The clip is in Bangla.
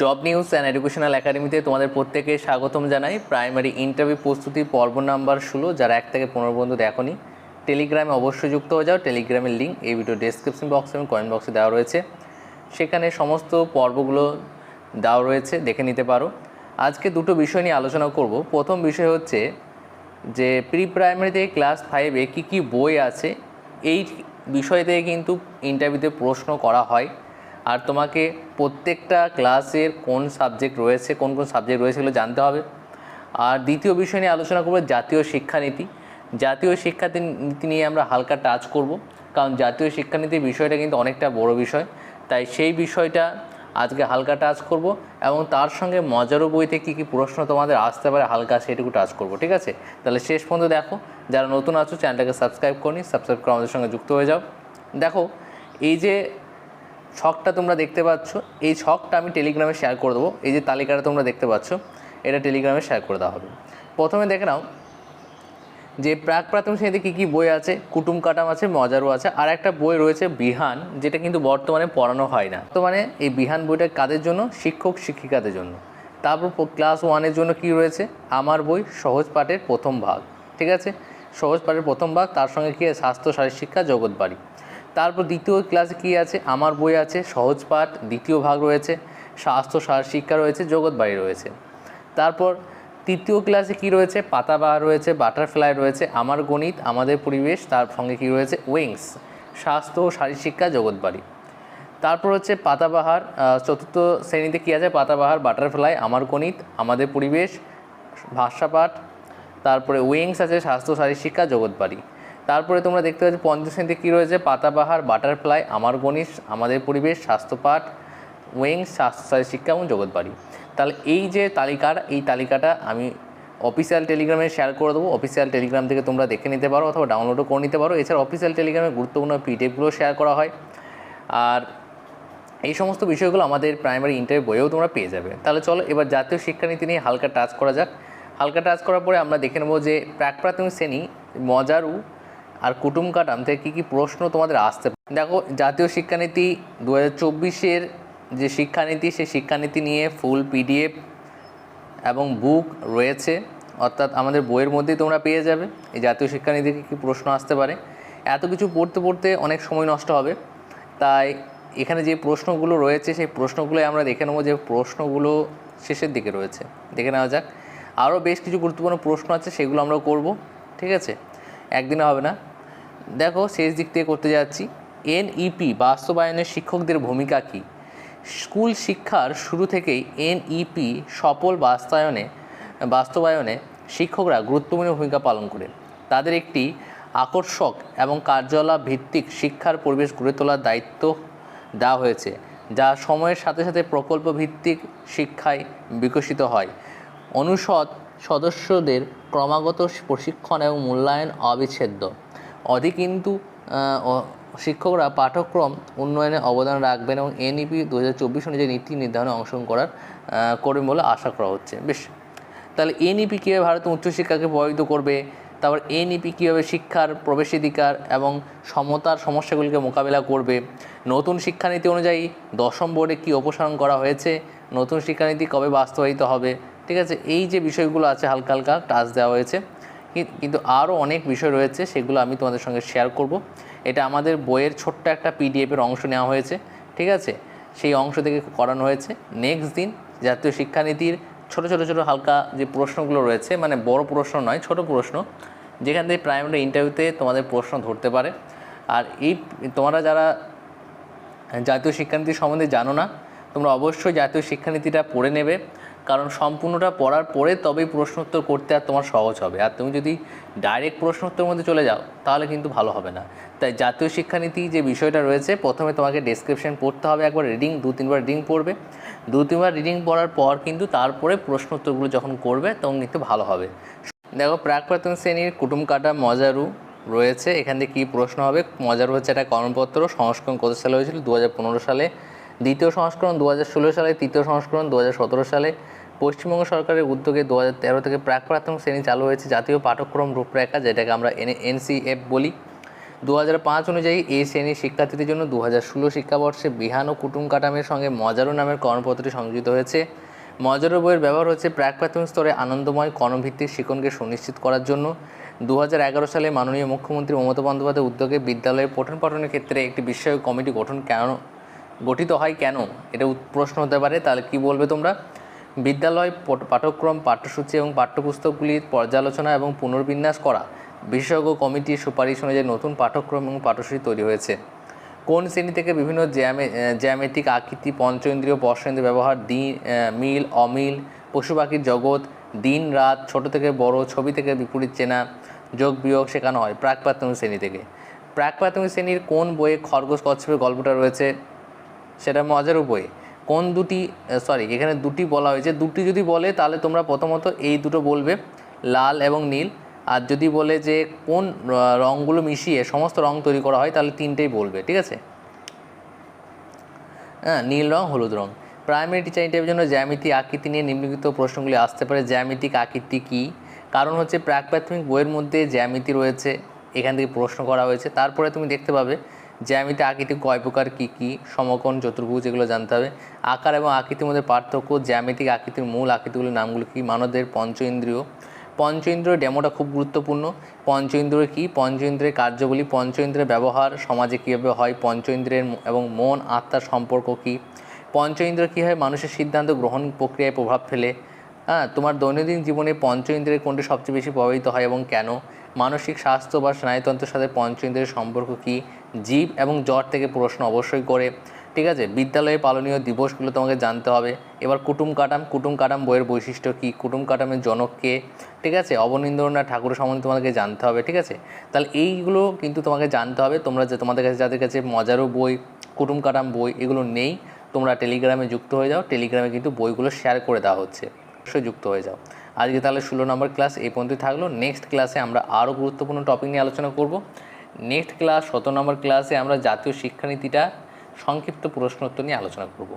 জব নিউজ অ্যান্ড এডুকেশনাল একাডেমিতে তোমাদের প্রত্যেকে স্বাগতম জানাই। প্রাইমারি ইন্টারভিউ প্রস্তুতি পর্ব নাম্বার ষোলো, যারা এক থেকে পনেরো বন্ধু দেখনি। টেলিগ্রামে অবশ্যই যুক্ত হয়ে যাও। টেলিগ্রামের লিঙ্ক এই ভিডিও ডেসক্রিপশন বক্স এবং কমেন্ট বক্সে দেওয়া রয়েছে। সেখানে সমস্ত পর্বগুলো দেওয়া রয়েছে, দেখে নিতে পারো। আজকে দুটো বিষয় নিয়ে আলোচনা করব। প্রথম বিষয় হচ্ছে যে প্রি প্রাইমারি থেকে ক্লাস ফাইভে কী কী বই আছে? এই বিষয় থেকে কিন্তু ইন্টারভিউতে প্রশ্ন করা হয়। আর তোমাকে প্রত্যেকটা ক্লাসের কোন সাবজেক্ট রয়েছে, কোন কোন সাবজেক্ট রয়েছে সেগুলো জানতে হবে। আর দ্বিতীয় বিষয় নিয়ে আলোচনা করব, জাতীয় শিক্ষানীতি। জাতীয় শিক্ষানীতি নিয়ে আমরা হালকা টাচ করব, কারণ জাতীয় শিক্ষানীতির বিষয়টা কিন্তু অনেকটা বড় বিষয়। তাই সেই বিষয়টা আজকে হালকা টাচ করব এবং তার সঙ্গে মজারও বইতে কী কী প্রশ্ন তোমাদের আসতে পারে হালকা সেটুকু টাচ করব, ঠিক আছে? তাহলে শেষ পর্যন্ত দেখো, যারা নতুন আছো চ্যানেলটাকে সাবস্ক্রাইব করনি সাবস্ক্রাইব করে আমাদের সঙ্গে যুক্ত হয়ে যাও। দেখো, এই যে ছকটা তোমরা দেখতে পাচ্ছ। এই ছকটা আমি টেলিগ্রামে শেয়ার করে দেবো। এই যে তালিকাটা তোমরা দেখতে পাচ্ছ, এটা টেলিগ্রামে শেয়ার করে দেওয়া হবে। প্রথমে দেখে নাও যে প্রাক প্রাথমিক শ্রেণীতে কী কী বই আছে, কুটুম কাটাম আছে, মজারও আছে, আর একটা বই রয়েছে বিহান, যেটা কিন্তু বর্তমানে পড়ানো হয় না। বর্তমানে এই বিহান বইটা কাদের জন্য? শিক্ষক শিক্ষিকাদের জন্য। তারপর ক্লাস ওয়ানের জন্য কি রয়েছে? আমার বই সহজ পাঠের প্রথম ভাগ। ঠিক আছে? সহজ পাঠের প্রথম ভাগ, তার সঙ্গে কী স্বাস্থ্য শারীর শিক্ষা জগৎ বাড়ি তারপর দ্বিতীয় ক্লাসে কী আছে? আমার বই আছে, সহজ পাঠ, দ্বিতীয় ভাগ রয়েছে, স্বাস্থ্য শিক্ষা রয়েছে, জগৎ বাড়ি রয়েছে। তারপর তৃতীয় ক্লাসে কি রয়েছে? পাতাবাহার রয়েছে বাটারফ্লাই রয়েছে, আমার গণিত, আমাদের পরিবেশ, তার সঙ্গে কি রয়েছে? উইংস স্বাস্থ্য ও শিক্ষা জগৎবাড়ি তারপর হচ্ছে পাতাবাহার চতুর্থ শ্রেণীতে কী আছে? পাতাবাহার বাটারফ্লাই আমার গণিত, আমাদের পরিবেশ ভাষাপাঠ তারপরে উইংস আছে, স্বাস্থ্য শিক্ষা জগৎবাড়ি তারপরে তোমরা দেখতে পাচ্ছ পঞ্চম কী রয়েছে? পাতাবাহার, বাটারফ্লাই, আমার গণিত, আমাদের পরিবেশ, স্বাস্থ্যপাঠ উইংস স্বাস্থ্য শিক্ষা এবং জগৎবাড়ি তাহলে এই যে তালিকার, এই তালিকাটা আমি অফিসিয়াল টেলিগ্রামে শেয়ার করে দেবো। অফিসিয়াল টেলিগ্রাম থেকে তোমরা দেখে নিতে পারো অথবা ডাউনলোডও করে নিতে পারো। এছাড়া অফিসিয়াল টেলিগ্রামে গুরুত্বপূর্ণ পিডিএফগুলো শেয়ার করা হয়। আর এই সমস্ত বিষয়গুলো আমাদের প্রাইমারি ইন্টারভিউ বইয়েও তোমরা পেয়ে যাবে। তাহলে চলো এবার জাতীয় শিক্ষানীতি নিয়ে হালকা টাচ করা যাক। হালকা টাচ করার পরে আমরা দেখে নেব যে প্রাক প্রাথমিক শ্রেণি মজারু আর কুটুম কাটাম থেকে কী কী প্রশ্ন তোমাদের আসতে। দেখো, জাতীয় শিক্ষানীতি দু হাজার যে শিক্ষানীতি, সেই শিক্ষানীতি নিয়ে ফুল পিডিএফ এবং বুক রয়েছে। অর্থাৎ আমাদের বইয়ের মধ্যেই তোমরা পেয়ে যাবে। এই জাতীয় শিক্ষানীতি কী প্রশ্ন আসতে পারে? এত কিছু পড়তে পড়তে অনেক সময় নষ্ট হবে। তাই এখানে যে প্রশ্নগুলো রয়েছে, সেই প্রশ্নগুলো আমরা দেখে নেব যে প্রশ্নগুলো শেষের দিকে রয়েছে। দেখে নেওয়া যাক। আরও বেশ কিছু গুরুত্বপূর্ণ প্রশ্ন আছে, সেগুলো আমরা করব। ঠিক আছে? একদিনে হবে না। দেখো, শেষ দিক থেকে করতে যাচ্ছি। এনইপি বাস্তবায়নের শিক্ষকদের ভূমিকা কী? স্কুল শিক্ষার শুরু থেকেই এনইপি সফল বাস্তবায়নে বাস্তবায়নে শিক্ষকরা গুরুত্বপূর্ণ ভূমিকা পালন করে তাদের একটি আকর্ষক এবং কার্যকলাপ ভিত্তিক শিক্ষার পরিবেশ গড়ে তোলার দায়িত্ব দেওয়া হয়েছে, যা সময়ের সাথে সাথে প্রকল্প ভিত্তিক শিক্ষায় বিকশিত হয়। অনুষদ সদস্যদের ক্রমাগত প্রশিক্ষণ এবং মূল্যায়ন অবিচ্ছেদ্য। অধি কিন্তু শিক্ষকরা পাঠ্যক্রম উন্নয়নে অবদান রাখবেন এবং এনইপি দু হাজার চব্বিশ অনুযায়ী নীতি নির্ধারণে অংশগ্রহণ করার করবেন বলে আশা করা হচ্ছে। বেশ, তাহলে এনইপি কীভাবে ভারতের উচ্চশিক্ষাকে প্রভাবিত করবে? তারপর এনইপি কীভাবে শিক্ষার প্রবেশাধিকার এবং সমতার সমস্যাগুলিকে মোকাবিলা করবে? নতুন শিক্ষানীতি অনুযায়ী দশম বোর্ডে কী অপসারণ করা হয়েছে? নতুন শিক্ষানীতি কবে বাস্তবায়িত হবে? ঠিক আছে, এই যে বিষয়গুলো আছে হালকা হালকা টাচ দেওয়া হয়েছে। কিন্তু আরও অনেক বিষয় রয়েছে, সেগুলো আমি তোমাদের সঙ্গে শেয়ার করব। এটা আমাদের বইয়ের ছোট্ট একটা পিডিএফের অংশ নেওয়া হয়েছে, ঠিক আছে? সেই অংশ থেকে করানো হয়েছে। নেক্সট দিন জাতীয় শিক্ষানীতির ছোট ছোট ছোট হালকা যে প্রশ্নগুলো রয়েছে মানে বড় প্রশ্ন নয়, ছোট প্রশ্ন, যেখান থেকে প্রাইমারি ইন্টারভিউতে তোমাদের প্রশ্ন ধরতে পারে। আর এই, তোমরা যারা জাতীয় শিক্ষানীতি সম্বন্ধে জানো না, তোমরা অবশ্যই জাতীয় শিক্ষানীতিটা পড়ে নেবে। কারণ সম্পূর্ণটা পড়ার পরে তবেই প্রশ্নোত্তর করতে আর তোমার সহজ হবে। আর তুমি যদি ডাইরেক্ট প্রশ্নোত্তরের মধ্যে চলে যাও, তাহলে কিন্তু ভালো হবে না। তাই জাতীয় শিক্ষানীতি যে বিষয়টা রয়েছে, প্রথমে তোমাকে ডেসক্রিপশন পড়তে হবে, একবার রিডিং দু তিনবার রিডিং পড়বে। দু তিনবার রিডিং পড়ার পর কিন্তু তারপরে প্রশ্নোত্তরগুলো যখন করবে, তখন কিন্তু ভালো হবে। দেখো প্রাক প্রাথমিক শ্রেণির কুটুম কাটা মজারু রয়েছে। এখান থেকে কী প্রশ্ন হবে? মজারু হচ্ছে একটা কর্মপত্র সংস্করণ কত সালে হয়েছিল? দু হাজার পনেরো সালে। দ্বিতীয় সংস্করণ দু হাজার ষোলো সালে, তৃতীয় সংস্করণ দু হাজার সতেরো সালে। পশ্চিমবঙ্গ সরকারের উদ্যোগে দু হাজার তেরো থেকে প্রাক প্রাথমিক শ্রেণি চালু হয়েছে জাতীয় পাঠ্যক্রম রূপরেখা, যেটাকে আমরা এন এনসিএফ বলি। দু পাঁচ অনুযায়ী এই শ্রেণির শিক্ষার্থীদের জন্য দু হাজার ষোলো শিক্ষাবর্ষে বিহান ও কুটুম কাটামের সঙ্গে মজারো নামের কর্মপত্রটি সংযোজিত হয়েছে। মজারো বইয়ের ব্যবহার হচ্ছে প্রাক প্রাথমিক স্তরে আনন্দময় কর্মভিত্তিক শিক্ষণকে সুনিশ্চিত করার জন্য। দু হাজার এগারো সালে মাননীয় মুখ্যমন্ত্রী মমতা বন্দ্যোপাধ্যায়ের উদ্যোগে বিদ্যালয়ে পঠন পাঠনের ক্ষেত্রে একটি বিষয়ক কমিটি গঠন কেন গঠিত হয় কেন? এটা প্রশ্ন হতে পারে। তাহলে কি বলবে তোমরা? বিদ্যালয় পাঠ্যক্রম, পাঠ্যসূচি এবং পাঠ্যপুস্তকগুলির পর্যালোচনা এবং পুনর্বিন্যাস করা। বিশেষজ্ঞ কমিটির সুপারিশ অনুযায়ী নতুন পাঠ্যক্রম এবং পাঠ্যসূচি তৈরি হয়েছে। কোন শ্রেণি থেকে বিভিন্ন জ্যামে জ্যামেটিক আকৃতি পঞ্চেন্দ্রীয় বর্ষেন্দ্রীয় ব্যবহার, দিন মিল, অমিল, পশু পাখির জগৎ, দিন, রাত, ছোট থেকে বড়, ছবি থেকে বিপরীত চেনা, যোগ, বিয়োগ শেখানো হয় প্রাক প্রাথমিক শ্রেণি থেকে। প্রাক প্রাথমিক শ্রেণির কোন বইয়ে খরগোশ, কচ্ছপের গল্পটা রয়েছে? সেটা মজার উপরে কোন দুটি সরি এখানে দুটি বলা হয়েছে। দুটি যদি বলে, তাহলে তোমরা প্রথমত এই দুটো বলবে, লাল এবং নীল। আর যদি বলে যে কোন রঙগুলো মিশিয়ে সমস্ত রং তৈরি করা হয়, তাহলে তিনটেই বলবে, ঠিক আছে? হ্যাঁ নীল রং, হলুদ রং। প্রাইমারি টিচার ইন্টারভিউর জন্য জ্যামিতি, আকৃতি নিয়ে নিম্নলিখিত প্রশ্নগুলি আসতে পারে। জ্যামিতিক আকৃতি কী? কারণ হচ্ছে প্রাক প্রাথমিক বইয়ের মধ্যে জ্যামিতি রয়েছে, এখান থেকে প্রশ্ন করা হয়েছে। তারপরে তুমি দেখতে পাবে জ্যামিতি আকৃতি কয় প্রকার কী কী, সমকোণ, চতুর্ভুজ এগুলো জানতে হবে। আকার এবং আকৃতির মধ্যে পার্থক্য, জ্যামিতিক আকৃতির মূল আকৃতিগুলির নামগুলো কী? মানবদের পঞ্চ ইন্দ্রিয় পঞ্চ ইন্দ্রিয় ডেমোটা খুব গুরুত্বপূর্ণ। পঞ্চ ইন্দ্রিয় কী? পঞ্চ ইন্দ্রিয়ের কার্যগুলি পঞ্চ ইন্দ্রিয়ের ব্যবহার, সমাজে কীভাবে হয় পঞ্চ ইন্দ্রিয়ের এবং মন, আত্মার সম্পর্ক কী? পঞ্চ ইন্দ্রিয় কী হয় মানুষের সিদ্ধান্ত গ্রহণ প্রক্রিয়ায় প্রভাব ফেলে? হ্যাঁ তোমার দৈনন্দিন জীবনে পঞ্চ ইন্দ্রিয়ের কোনটি সবচেয়ে বেশি প্রভাবিত হয় এবং কেন? মানসিক স্বাস্থ্য বা স্নায়ুতন্ত্রের সাথে পঞ্চ ইন্দ্রিয়ের সম্পর্ক কী? জীব এবং জ্বর থেকে প্রশ্ন অবশ্যই করে। ঠিক আছে? বিদ্যালয়ে পালনীয় দিবসগুলো তোমাকে জানতে হবে। এবার কুটুম কাটাম কুটুম কাটাম বইয়ের বৈশিষ্ট্য কী? কুটুম কাটামের জনক কে? ঠিক আছে? অবনীন্দ্রনাথ ঠাকুর সম্বন্ধে তোমাকে জানতে হবে, ঠিক আছে? তাহলে এইগুলো কিন্তু তোমাকে জানতে হবে। তোমরা যে তোমাদের কাছে, যাদের কাছে মজারও বই, কুটুম কাটাম বই এগুলো নেই, তোমরা টেলিগ্রামে যুক্ত হয়ে যাও। টেলিগ্রামে কিন্তু বইগুলো শেয়ার করে দেওয়া হচ্ছে। অবশ্যই যুক্ত হয়ে যাও। আজকে তাহলে ষোলো নম্বর ক্লাস এই পর্যন্তই থাকল। নেক্সট ক্লাসে আমরা আরও গুরুত্বপূর্ণ টপিক নিয়ে আলোচনা করব। নেক্সট ক্লাস শত নম্বর ক্লাসে আমরা জাতীয় শিক্ষানীতিটা সংক্ষিপ্ত প্রশ্নোত্তর নিয়ে আলোচনা করব।